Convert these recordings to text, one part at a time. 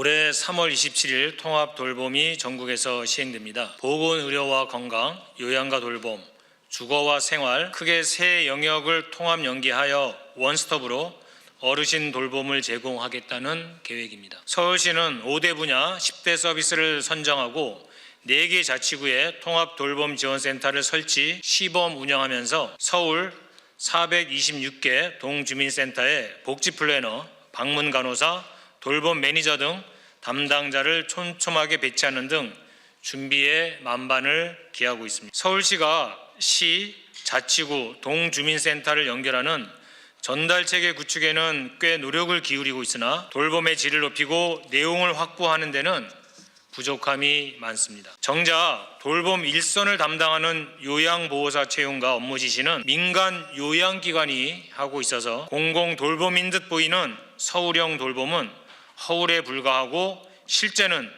올해 3월 27일 통합 돌봄이 전국에서 시행됩니다. 보건 의료와 건강, 요양과 돌봄, 주거와 생활 크게 세 영역을 통합 연계하여 원스톱으로 어르신 돌봄을 제공하겠다는 계획입니다. 서울시는 5대 분야 10대 서비스를 선정하고 4개 자치구에 통합 돌봄 지원센터를 설치 시범 운영하면서 서울 426개 동주민센터에 복지 플래너, 방문 간호사, 돌봄 매니저 등 담당자를 촘촘하게 배치하는 등 준비에 만반을 기하고 있습니다. 서울시가 시, 자치구, 동주민센터를 연결하는 전달 체계 구축에는 꽤 노력을 기울이고 있으나 돌봄의 질을 높이고 내용을 확보하는 데는 부족함이 많습니다. 정작 돌봄 일선을 담당하는 요양보호사 채용과 업무 지시는 민간 요양기관이 하고 있어서 공공 돌봄인 듯 보이는 서울형 돌봄은 허울에 불과하고 실제는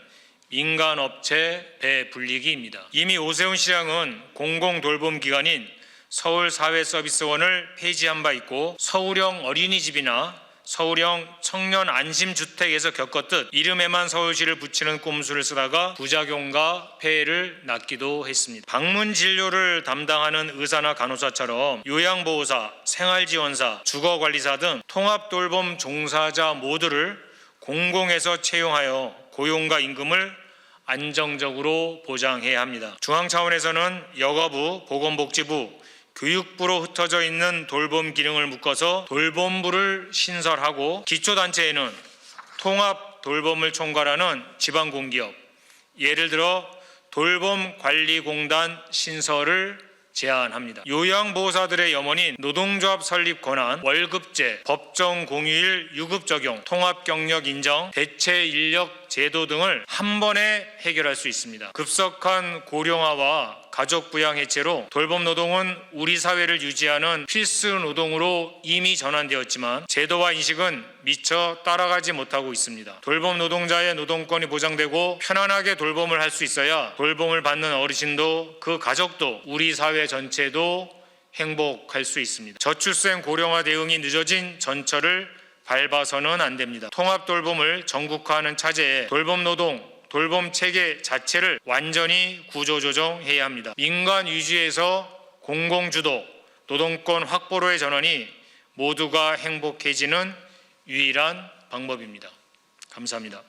민간 업체 배 불리기입니다. 이미 오세훈 시장은 공공 돌봄 기관인 서울 사회서비스원을 폐지한 바 있고 서울형 어린이집이나 서울형 청년 안심주택에서 겪었듯 이름에만 서울시를 붙이는 꼼수를 쓰다가 부작용과 폐해를 낳기도 했습니다. 방문 진료를 담당하는 의사나 간호사처럼 요양보호사, 생활지원사, 주거관리사 등 통합돌봄 종사자 모두를 공공에서 채용하여 고용과 임금을 안정적으로 보장해야 합니다. 중앙 차원에서는 여가부, 보건복지부, 교육부로 흩어져 있는 돌봄 기능을 묶어서 돌봄부를 신설하고 기초단체에는 통합 돌봄을 총괄하는 지방공기업, 예를 들어 돌봄관리공단 신설을 제안합니다. 요양보호사들의 염원인 노동조합 설립 권한, 월급제, 법정 공휴일 유급 적용, 통합 경력 인정, 대체 인력 제도 등을 한 번에 해결할 수 있습니다. 급속한 고령화와 가족 부양 해체로 돌봄 노동은 우리 사회를 유지하는 필수 노동으로 이미 전환되었지만 제도와 인식은 미처 따라가지 못하고 있습니다. 돌봄 노동자의 노동권이 보장되고 편안하게 돌봄을 할 수 있어야 돌봄을 받는 어르신도 그 가족도 우리 사회 전체도 행복할 수 있습니다. 저출생 고령화 대응이 늦어진 전철을 밟아서는 안 됩니다. 통합 돌봄을 전국화하는 차제에 돌봄 노동 돌봄 체계 자체를 완전히 구조조정해야 합니다. 민간 위주에서 공공주도 노동권 확보로의 전환이 모두가 행복해지는 유일한 방법입니다. 감사합니다.